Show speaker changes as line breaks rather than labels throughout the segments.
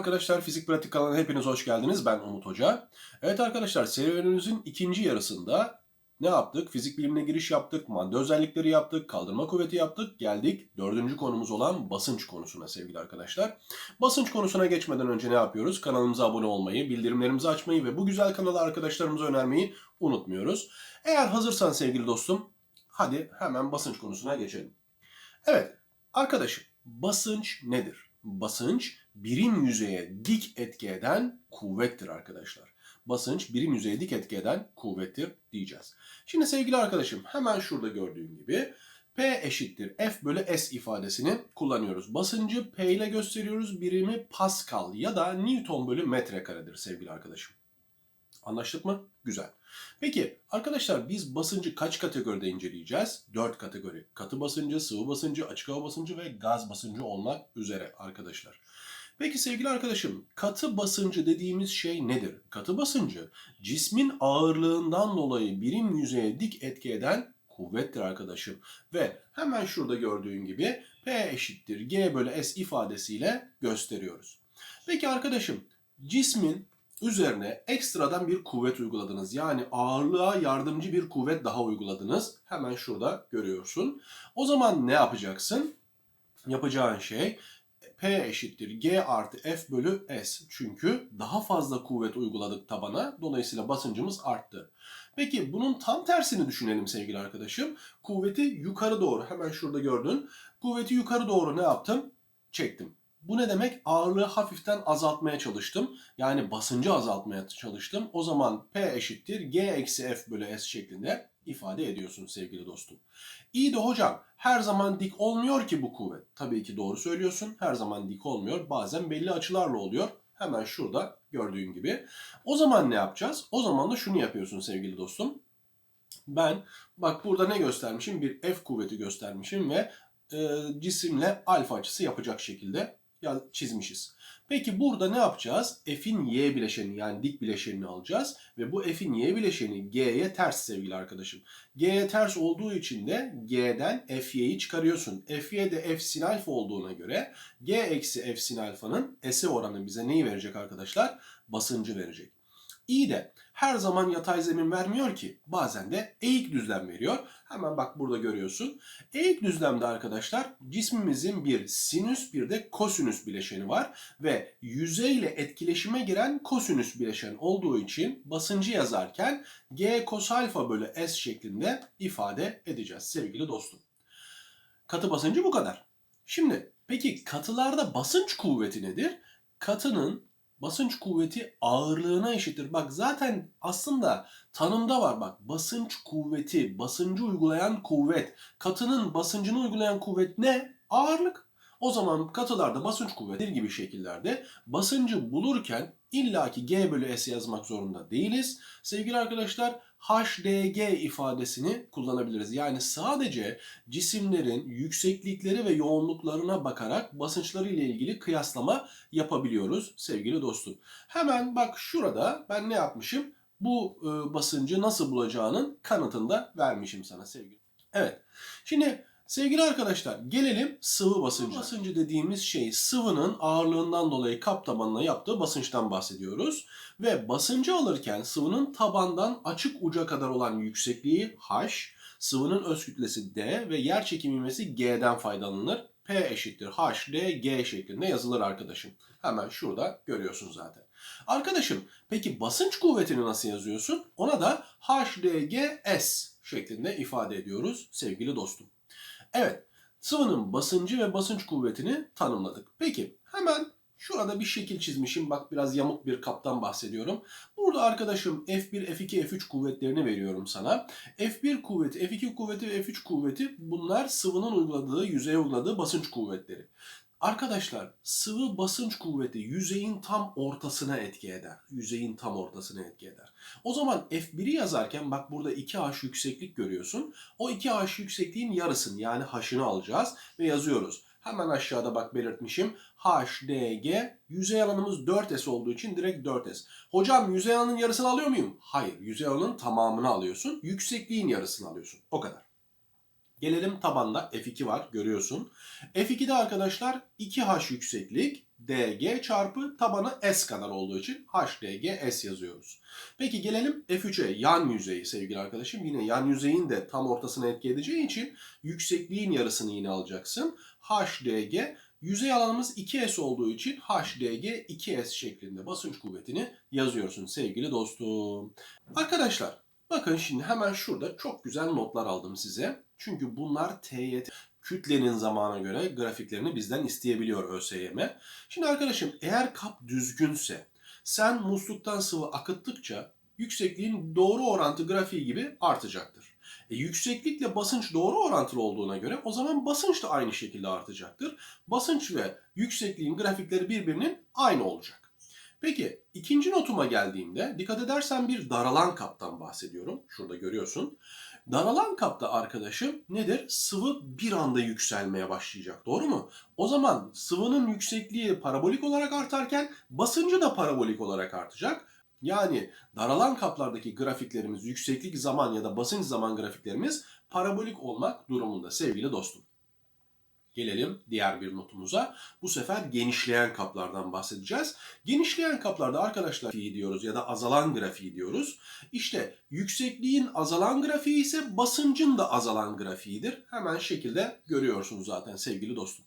arkadaşlar, Fizik Pratik kanalına hepiniz hoş geldiniz. Ben Umut Hoca. Evet arkadaşlar, serüvenimizin ikinci yarısında ne yaptık? Fizik bilimine giriş yaptık, madde özellikleri yaptık, kaldırma kuvveti yaptık. Geldik dördüncü konumuz olan basınç konusuna sevgili arkadaşlar. Basınç konusuna geçmeden önce ne yapıyoruz? Kanalımıza abone olmayı, bildirimlerimizi açmayı ve bu güzel kanalı arkadaşlarımıza önermeyi unutmuyoruz. Eğer hazırsan sevgili dostum, hadi hemen basınç konusuna geçelim. Evet, arkadaşım, basınç nedir? Basınç birim yüzeye dik etki eden kuvvettir arkadaşlar. Basınç birim yüzeye dik etki eden kuvvettir diyeceğiz. Şimdi sevgili arkadaşım hemen şurada gördüğün gibi P eşittir F bölü S ifadesini kullanıyoruz. Basıncı P ile gösteriyoruz. Birimi Pascal ya da Newton bölü metre karedir sevgili arkadaşım. Anlaştık mı? Güzel. Peki arkadaşlar biz basıncı kaç kategoride inceleyeceğiz? 4 kategori. Katı basıncı, sıvı basıncı, açık hava basıncı ve gaz basıncı olmak üzere arkadaşlar. Peki sevgili arkadaşım, katı basıncı dediğimiz şey nedir? Katı basıncı cismin ağırlığından dolayı birim yüzeye dik etki eden kuvvettir arkadaşım. Ve hemen şurada gördüğün gibi P eşittir G bölü S ifadesiyle gösteriyoruz. Peki arkadaşım, cismin üzerine ekstradan bir kuvvet uyguladınız. Yani ağırlığa yardımcı bir kuvvet daha uyguladınız. Hemen şurada görüyorsun. O zaman ne yapacaksın? Yapacağın şey P eşittir G artı F bölü S. Çünkü daha fazla kuvvet uyguladık tabana. Dolayısıyla basıncımız arttı. Peki bunun tam tersini düşünelim sevgili arkadaşım. Kuvveti yukarı doğru hemen şurada gördün. Kuvveti yukarı doğru ne yaptım? Çektim. Bu ne demek? Ağırlığı hafiften azaltmaya çalıştım. Yani basıncı azaltmaya çalıştım. O zaman P eşittir G eksi F bölü S şeklinde ifade ediyorsun sevgili dostum. İyi de hocam her zaman dik olmuyor ki bu kuvvet. Tabii ki doğru söylüyorsun. Her zaman dik olmuyor. Bazen belli açılarla oluyor. Hemen şurada gördüğün gibi. O zaman ne yapacağız? O zaman da şunu yapıyorsun sevgili dostum. Ben bak burada ne göstermişim? Bir F kuvveti göstermişim ve e, cisimle alfa açısı yapacak şekilde çizmişiz. Peki burada ne yapacağız? F'in y bileşeni yani dik bileşenini alacağız ve bu F'in y bileşeni G'ye ters sevgili arkadaşım. G'ye ters olduğu için de G'den Fy'yi çıkarıyorsun. Fy de F sin alfa olduğuna göre G eksi F sin alfanın S'e oranı bize neyi verecek arkadaşlar? Basıncı verecek. İyi de her zaman yatay zemin vermiyor ki. Bazen de eğik düzlem veriyor. Hemen bak burada görüyorsun. Eğik düzlemde arkadaşlar cismimizin bir sinüs bir de kosinüs bileşeni var. Ve yüzeyle etkileşime giren kosinüs bileşen olduğu için basıncı yazarken G kos alfa bölü S şeklinde ifade edeceğiz sevgili dostum. Katı basıncı bu kadar. Şimdi peki katılarda basınç kuvveti nedir? Katının basınç kuvveti ağırlığına eşittir. Bak zaten aslında tanımda var bak basınç kuvveti, basıncı uygulayan kuvvet. Katının basıncını uygulayan kuvvet ne? Ağırlık. O zaman katılarda basınç kuvveti gibi şekillerde basıncı bulurken illaki G bölü S yazmak zorunda değiliz. Sevgili arkadaşlar HDG ifadesini kullanabiliriz. Yani sadece cisimlerin yükseklikleri ve yoğunluklarına bakarak basınçları ile ilgili kıyaslama yapabiliyoruz sevgili dostum. Hemen bak şurada ben ne yapmışım? Bu e, basıncı nasıl bulacağının kanıtını da vermişim sana sevgili. Evet. Şimdi Sevgili arkadaşlar gelelim sıvı basıncı. Basıncı dediğimiz şey sıvının ağırlığından dolayı kap tabanına yaptığı basınçtan bahsediyoruz. Ve basıncı alırken sıvının tabandan açık uca kadar olan yüksekliği H, sıvının öz kütlesi D ve yer çekim ivmesi G'den faydalanılır. P eşittir H, D, G şeklinde yazılır arkadaşım. Hemen şurada görüyorsun zaten. Arkadaşım peki basınç kuvvetini nasıl yazıyorsun? Ona da H, D, G, S şeklinde ifade ediyoruz sevgili dostum. Evet, sıvının basıncı ve basınç kuvvetini tanımladık. Peki hemen şurada bir şekil çizmişim. Bak biraz yamuk bir kaptan bahsediyorum. Burada arkadaşım F1, F2, F3 kuvvetlerini veriyorum sana. F1 kuvveti, F2 kuvveti ve F3 kuvveti bunlar sıvının uyguladığı, yüzeye uyguladığı basınç kuvvetleri. Arkadaşlar sıvı basınç kuvveti yüzeyin tam ortasına etki eder. Yüzeyin tam ortasına etki eder. O zaman F1'i yazarken bak burada 2H yükseklik görüyorsun. O 2H yüksekliğin yarısını yani H'ını alacağız ve yazıyoruz. Hemen aşağıda bak belirtmişim. HDG yüzey alanımız 4S olduğu için direkt 4S. Hocam yüzey alanının yarısını alıyor muyum? Hayır. Yüzey alanının tamamını alıyorsun. Yüksekliğin yarısını alıyorsun. O kadar. Gelelim tabanda F2 var görüyorsun. F2'de arkadaşlar 2H yükseklik dg çarpı tabanı s kadar olduğu için hdg s yazıyoruz. Peki gelelim F3'e yan yüzeyi sevgili arkadaşım. Yine yan yüzeyin de tam ortasına etki edeceği için yüksekliğin yarısını yine alacaksın. hdg yüzey alanımız 2s olduğu için hdg 2s şeklinde basınç kuvvetini yazıyorsun sevgili dostum. Arkadaşlar bakın şimdi hemen şurada çok güzel notlar aldım size. Çünkü bunlar TYT kütlenin zamana göre grafiklerini bizden isteyebiliyor ÖSYM. Şimdi arkadaşım eğer kap düzgünse sen musluktan sıvı akıttıkça yüksekliğin doğru orantı grafiği gibi artacaktır. E, yükseklikle basınç doğru orantılı olduğuna göre o zaman basınç da aynı şekilde artacaktır. Basınç ve yüksekliğin grafikleri birbirinin aynı olacak. Peki ikinci notuma geldiğimde dikkat edersen bir daralan kaptan bahsediyorum. Şurada görüyorsun. Daralan kapta arkadaşım nedir? Sıvı bir anda yükselmeye başlayacak. Doğru mu? O zaman sıvının yüksekliği parabolik olarak artarken basıncı da parabolik olarak artacak. Yani daralan kaplardaki grafiklerimiz yükseklik zaman ya da basınç zaman grafiklerimiz parabolik olmak durumunda sevgili dostum. Gelelim diğer bir notumuza. Bu sefer genişleyen kaplardan bahsedeceğiz. Genişleyen kaplarda arkadaşlar grafiği diyoruz ya da azalan grafiği diyoruz. İşte yüksekliğin azalan grafiği ise basıncın da azalan grafiğidir. Hemen şekilde görüyorsunuz zaten sevgili dostum.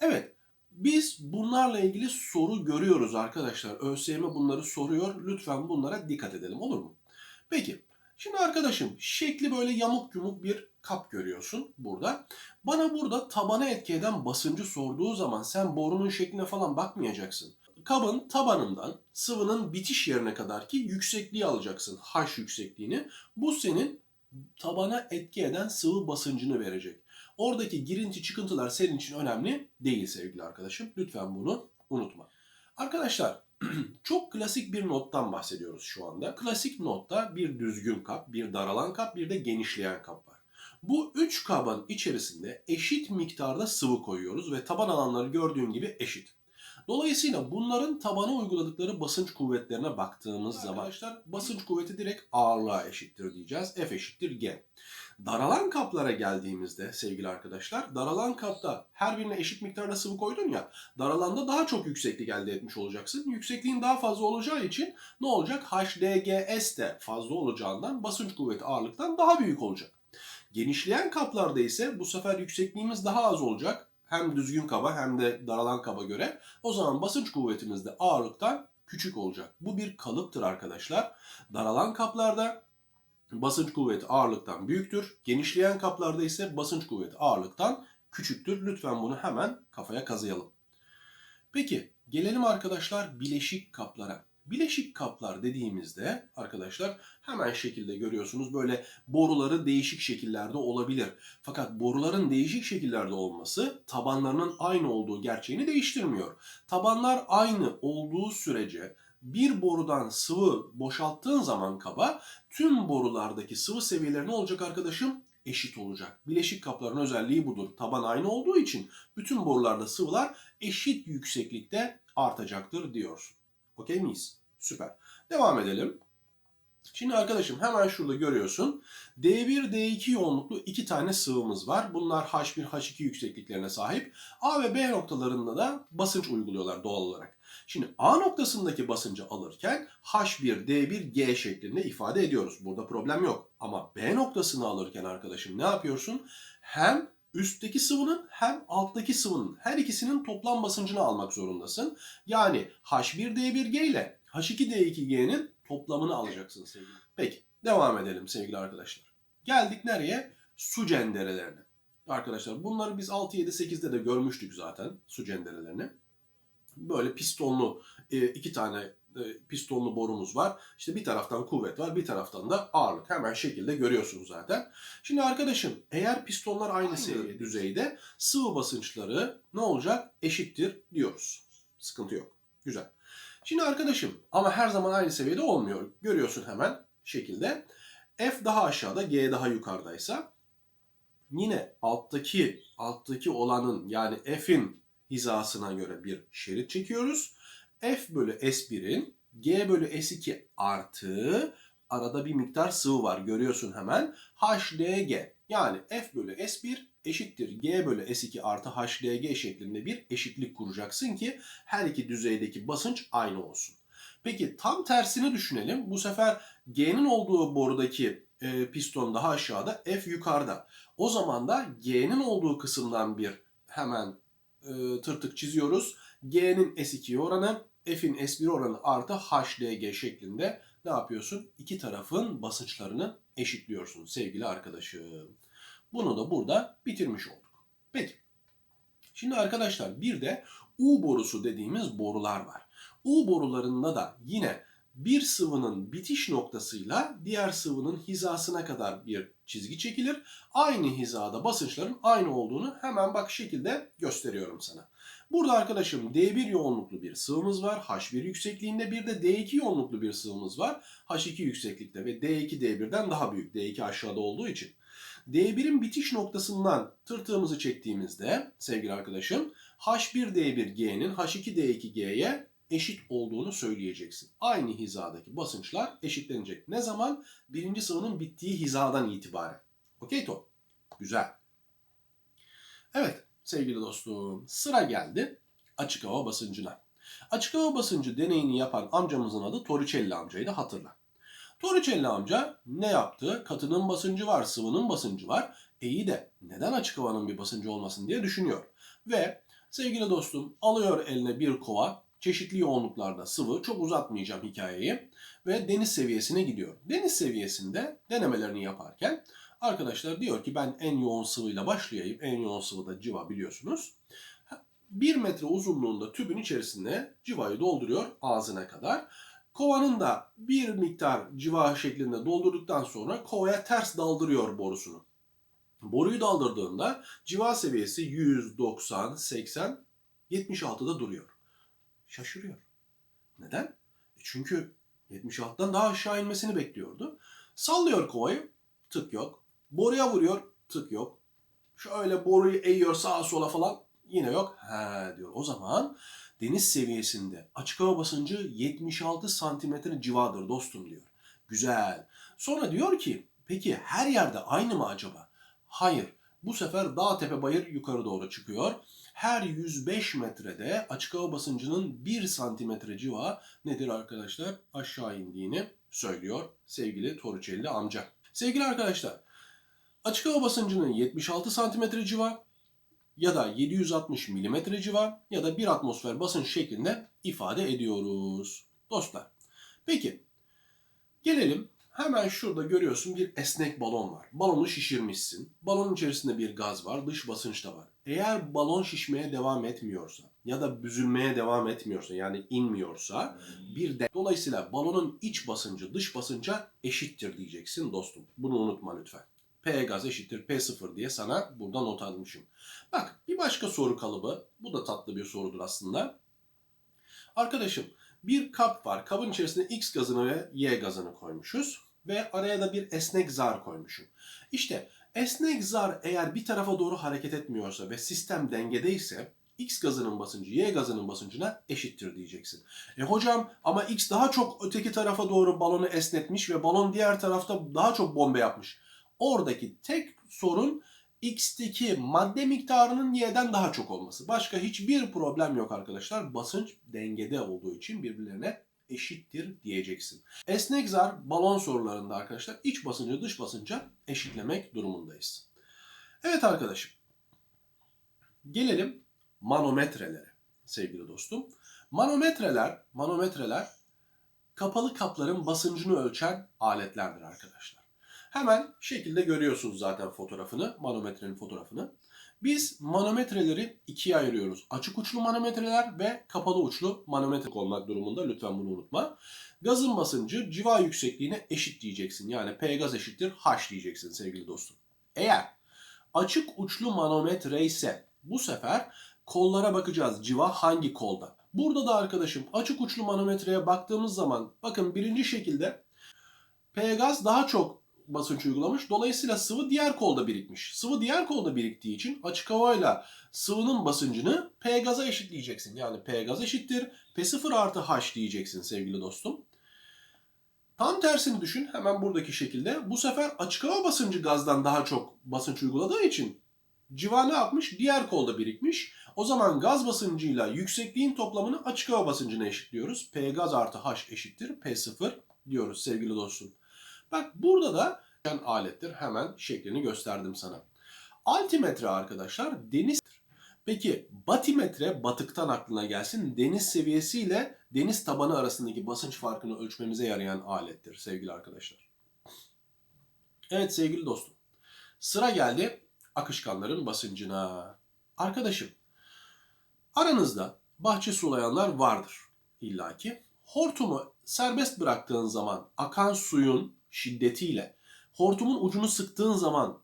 Evet, biz bunlarla ilgili soru görüyoruz arkadaşlar. ÖSYM bunları soruyor. Lütfen bunlara dikkat edelim olur mu? Peki, şimdi arkadaşım şekli böyle yamuk yumuk bir kap görüyorsun burada. Bana burada tabana etki eden basıncı sorduğu zaman sen borunun şekline falan bakmayacaksın. Kabın tabanından sıvının bitiş yerine kadar ki yüksekliği alacaksın. H yüksekliğini. Bu senin tabana etki eden sıvı basıncını verecek. Oradaki girinti çıkıntılar senin için önemli değil sevgili arkadaşım. Lütfen bunu unutma. Arkadaşlar çok klasik bir nottan bahsediyoruz şu anda. Klasik notta bir düzgün kap, bir daralan kap, bir de genişleyen kap var. Bu üç kabın içerisinde eşit miktarda sıvı koyuyoruz ve taban alanları gördüğün gibi eşit. Dolayısıyla bunların tabana uyguladıkları basınç kuvvetlerine baktığımız zaman arkadaşlar basınç kuvveti direkt ağırlığa eşittir diyeceğiz. F eşittir G. Daralan kaplara geldiğimizde sevgili arkadaşlar, daralan kapta her birine eşit miktarda sıvı koydun ya, daralanda daha çok yükseklik elde etmiş olacaksın. Yüksekliğin daha fazla olacağı için ne olacak? HDGS de fazla olacağından basınç kuvveti ağırlıktan daha büyük olacak. Genişleyen kaplarda ise bu sefer yüksekliğimiz daha az olacak. Hem düzgün kaba hem de daralan kaba göre. O zaman basınç kuvvetimiz de ağırlıktan küçük olacak. Bu bir kalıptır arkadaşlar. Daralan kaplarda basınç kuvveti ağırlıktan büyüktür. Genişleyen kaplarda ise basınç kuvveti ağırlıktan küçüktür. Lütfen bunu hemen kafaya kazıyalım. Peki gelelim arkadaşlar bileşik kaplara. Bileşik kaplar dediğimizde arkadaşlar hemen şekilde görüyorsunuz böyle boruları değişik şekillerde olabilir. Fakat boruların değişik şekillerde olması tabanlarının aynı olduğu gerçeğini değiştirmiyor. Tabanlar aynı olduğu sürece bir borudan sıvı boşalttığın zaman kaba tüm borulardaki sıvı seviyeleri ne olacak arkadaşım? Eşit olacak. Bileşik kapların özelliği budur. Taban aynı olduğu için bütün borularda sıvılar eşit yükseklikte artacaktır diyorsun. Okey miyiz? Süper. Devam edelim. Şimdi arkadaşım hemen şurada görüyorsun. D1, D2 yoğunluklu iki tane sıvımız var. Bunlar H1, H2 yüksekliklerine sahip. A ve B noktalarında da basınç uyguluyorlar doğal olarak. Şimdi A noktasındaki basıncı alırken H1, D1, G şeklinde ifade ediyoruz. Burada problem yok. Ama B noktasını alırken arkadaşım ne yapıyorsun? Hem üstteki sıvının hem alttaki sıvının her ikisinin toplam basıncını almak zorundasın. Yani H1D1G ile H2D2G'nin toplamını alacaksın sevgili. Peki devam edelim sevgili arkadaşlar. Geldik nereye? Su cenderelerine. Arkadaşlar bunları biz 6, 7, 8'de de görmüştük zaten su cenderelerini. Böyle pistonlu e, iki tane pistonlu borumuz var. İşte bir taraftan kuvvet var, bir taraftan da ağırlık. Hemen şekilde görüyorsunuz zaten. Şimdi arkadaşım eğer pistonlar aynı, aynı düzeyde sıvı basınçları ne olacak? Eşittir diyoruz. Sıkıntı yok. Güzel. Şimdi arkadaşım ama her zaman aynı seviyede olmuyor. Görüyorsun hemen şekilde. F daha aşağıda, G daha yukarıdaysa yine alttaki alttaki olanın yani F'in hizasına göre bir şerit çekiyoruz. F bölü S1'in G bölü S2 artı arada bir miktar sıvı var görüyorsun hemen. HDG yani F bölü S1 eşittir G bölü S2 artı HDG şeklinde bir eşitlik kuracaksın ki her iki düzeydeki basınç aynı olsun. Peki tam tersini düşünelim. Bu sefer G'nin olduğu borudaki e, piston daha aşağıda, F yukarıda. O zaman da G'nin olduğu kısımdan bir hemen e, tırtık çiziyoruz. G'nin S2 oranı, F'in S1 oranı artı HDG şeklinde ne yapıyorsun? İki tarafın basınçlarını eşitliyorsun sevgili arkadaşım. Bunu da burada bitirmiş olduk. Peki. Şimdi arkadaşlar bir de U borusu dediğimiz borular var. U borularında da yine bir sıvının bitiş noktasıyla diğer sıvının hizasına kadar bir çizgi çekilir. Aynı hizada basınçların aynı olduğunu hemen bak şekilde gösteriyorum sana. Burada arkadaşım D1 yoğunluklu bir sıvımız var. H1 yüksekliğinde bir de D2 yoğunluklu bir sıvımız var. H2 yükseklikte ve D2 D1'den daha büyük. D2 aşağıda olduğu için. D1'in bitiş noktasından tırtığımızı çektiğimizde sevgili arkadaşım H1D1G'nin H2D2G'ye eşit olduğunu söyleyeceksin. Aynı hizadaki basınçlar eşitlenecek. Ne zaman? Birinci sıvının bittiği hizadan itibaren. Okey Tom? Güzel. Evet sevgili dostum sıra geldi açık hava basıncına. Açık hava basıncı deneyini yapan amcamızın adı Torricelli amcaydı hatırla. Torricelli amca ne yaptı? Katının basıncı var, sıvının basıncı var. E iyi de neden açık havanın bir basıncı olmasın diye düşünüyor. Ve sevgili dostum alıyor eline bir kova çeşitli yoğunluklarda sıvı. Çok uzatmayacağım hikayeyi. Ve deniz seviyesine gidiyor. Deniz seviyesinde denemelerini yaparken arkadaşlar diyor ki ben en yoğun sıvıyla başlayayım. En yoğun sıvı da civa biliyorsunuz. 1 metre uzunluğunda tübün içerisinde civayı dolduruyor ağzına kadar. Kovanın da bir miktar civa şeklinde doldurduktan sonra kovaya ters daldırıyor borusunu. Boruyu daldırdığında civa seviyesi 100, 90, 80, 76'da duruyor. Şaşırıyor. Neden? E çünkü 76'dan daha aşağı inmesini bekliyordu. Sallıyor kovayı, tık yok. Boruya vuruyor, tık yok. Şöyle boruyu eğiyor sağa sola falan, yine yok. He diyor. O zaman deniz seviyesinde açık hava basıncı 76 santimetre civadır dostum diyor. Güzel. Sonra diyor ki peki her yerde aynı mı acaba? Hayır. Bu sefer dağ tepe bayır yukarı doğru çıkıyor. Her 105 metrede açık hava basıncının 1 santimetre civa nedir arkadaşlar? Aşağı indiğini söylüyor sevgili Torricelli amca. Sevgili arkadaşlar, açık hava basıncının 76 santimetre civa ya da 760 milimetre civa ya da 1 atmosfer basınç şeklinde ifade ediyoruz. Dostlar, peki gelelim Hemen şurada görüyorsun bir esnek balon var. Balonu şişirmişsin. Balonun içerisinde bir gaz var, dış basınç da var. Eğer balon şişmeye devam etmiyorsa ya da büzülmeye devam etmiyorsa yani inmiyorsa bir de dolayısıyla balonun iç basıncı dış basınca eşittir diyeceksin dostum. Bunu unutma lütfen. P gaz eşittir P0 diye sana burada not almışım. Bak bir başka soru kalıbı. Bu da tatlı bir sorudur aslında. Arkadaşım bir kap var. Kabın içerisine X gazını ve Y gazını koymuşuz. Ve araya da bir esnek zar koymuşum. İşte esnek zar eğer bir tarafa doğru hareket etmiyorsa ve sistem dengedeyse X gazının basıncı Y gazının basıncına eşittir diyeceksin. E hocam ama X daha çok öteki tarafa doğru balonu esnetmiş ve balon diğer tarafta daha çok bombe yapmış. Oradaki tek sorun X'teki madde miktarının Y'den daha çok olması. Başka hiçbir problem yok arkadaşlar. Basınç dengede olduğu için birbirlerine eşittir diyeceksin. Esnek zar balon sorularında arkadaşlar iç basıncı dış basınca eşitlemek durumundayız. Evet arkadaşım. Gelelim manometrelere sevgili dostum. Manometreler, manometreler kapalı kapların basıncını ölçen aletlerdir arkadaşlar. Hemen şekilde görüyorsunuz zaten fotoğrafını, manometrenin fotoğrafını. Biz manometreleri ikiye ayırıyoruz. Açık uçlu manometreler ve kapalı uçlu manometre olmak durumunda. Lütfen bunu unutma. Gazın basıncı civa yüksekliğine eşit diyeceksin. Yani P gaz eşittir H diyeceksin sevgili dostum. Eğer açık uçlu manometre ise bu sefer kollara bakacağız. Civa hangi kolda? Burada da arkadaşım açık uçlu manometreye baktığımız zaman bakın birinci şekilde P gaz daha çok basınç uygulamış. Dolayısıyla sıvı diğer kolda birikmiş. Sıvı diğer kolda biriktiği için açık havayla sıvının basıncını P gaza eşitleyeceksin. Yani P gaz eşittir. P0 artı H diyeceksin sevgili dostum. Tam tersini düşün hemen buradaki şekilde. Bu sefer açık hava basıncı gazdan daha çok basınç uyguladığı için Civa ne yapmış? Diğer kolda birikmiş. O zaman gaz basıncıyla yüksekliğin toplamını açık hava basıncına eşitliyoruz. P gaz artı H eşittir P0 diyoruz sevgili dostum. Bak burada da alettir. Hemen şeklini gösterdim sana. Altimetre arkadaşlar denizdir. Peki batimetre batıktan aklına gelsin. Deniz seviyesiyle deniz tabanı arasındaki basınç farkını ölçmemize yarayan alettir sevgili arkadaşlar. Evet sevgili dostum. Sıra geldi akışkanların basıncına. Arkadaşım aranızda bahçe sulayanlar vardır illaki. Hortumu serbest bıraktığın zaman akan suyun şiddetiyle hortumun ucunu sıktığın zaman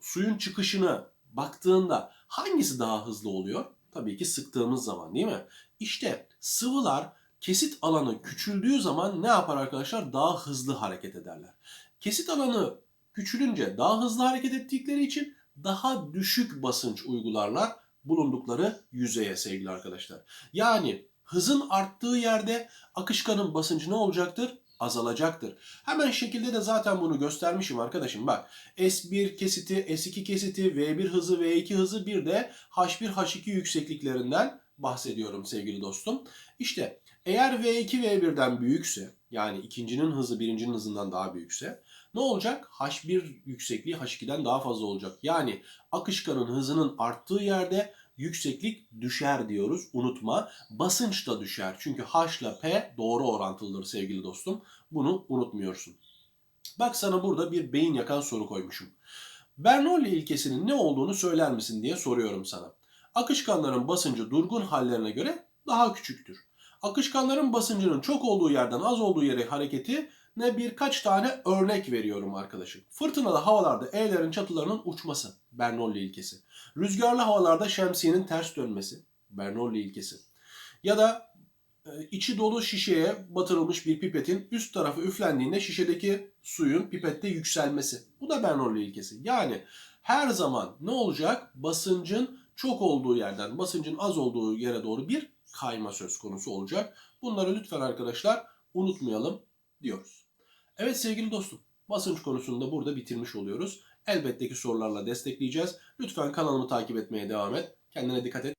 suyun çıkışını baktığında hangisi daha hızlı oluyor? Tabii ki sıktığımız zaman değil mi? İşte sıvılar kesit alanı küçüldüğü zaman ne yapar arkadaşlar? Daha hızlı hareket ederler. Kesit alanı küçülünce daha hızlı hareket ettikleri için daha düşük basınç uygularlar bulundukları yüzeye sevgili arkadaşlar. Yani hızın arttığı yerde akışkanın basıncı ne olacaktır? Azalacaktır. Hemen şekilde de zaten bunu göstermişim arkadaşım. Bak S1 kesiti, S2 kesiti, V1 hızı, V2 hızı bir de H1, H2 yüksekliklerinden bahsediyorum sevgili dostum. İşte eğer V2 V1'den büyükse yani ikincinin hızı birincinin hızından daha büyükse ne olacak? H1 yüksekliği H2'den daha fazla olacak. Yani akışkanın hızının arttığı yerde yükseklik düşer diyoruz. Unutma. Basınç da düşer. Çünkü H ile P doğru orantılıdır sevgili dostum. Bunu unutmuyorsun. Bak sana burada bir beyin yakan soru koymuşum. Bernoulli ilkesinin ne olduğunu söyler misin diye soruyorum sana. Akışkanların basıncı durgun hallerine göre daha küçüktür. Akışkanların basıncının çok olduğu yerden az olduğu yere hareketi ne birkaç tane örnek veriyorum arkadaşım. Fırtınalı havalarda E'lerin çatılarının uçması Bernoulli ilkesi. Rüzgarlı havalarda şemsiyenin ters dönmesi Bernoulli ilkesi. Ya da e, içi dolu şişeye batırılmış bir pipetin üst tarafı üflendiğinde şişedeki suyun pipette yükselmesi. Bu da Bernoulli ilkesi. Yani her zaman ne olacak? Basıncın çok olduğu yerden basıncın az olduğu yere doğru bir kayma söz konusu olacak. Bunları lütfen arkadaşlar unutmayalım diyoruz. Evet sevgili dostum, basınç konusunu da burada bitirmiş oluyoruz. Elbette ki sorularla destekleyeceğiz. Lütfen kanalımı takip etmeye devam et. Kendine dikkat et.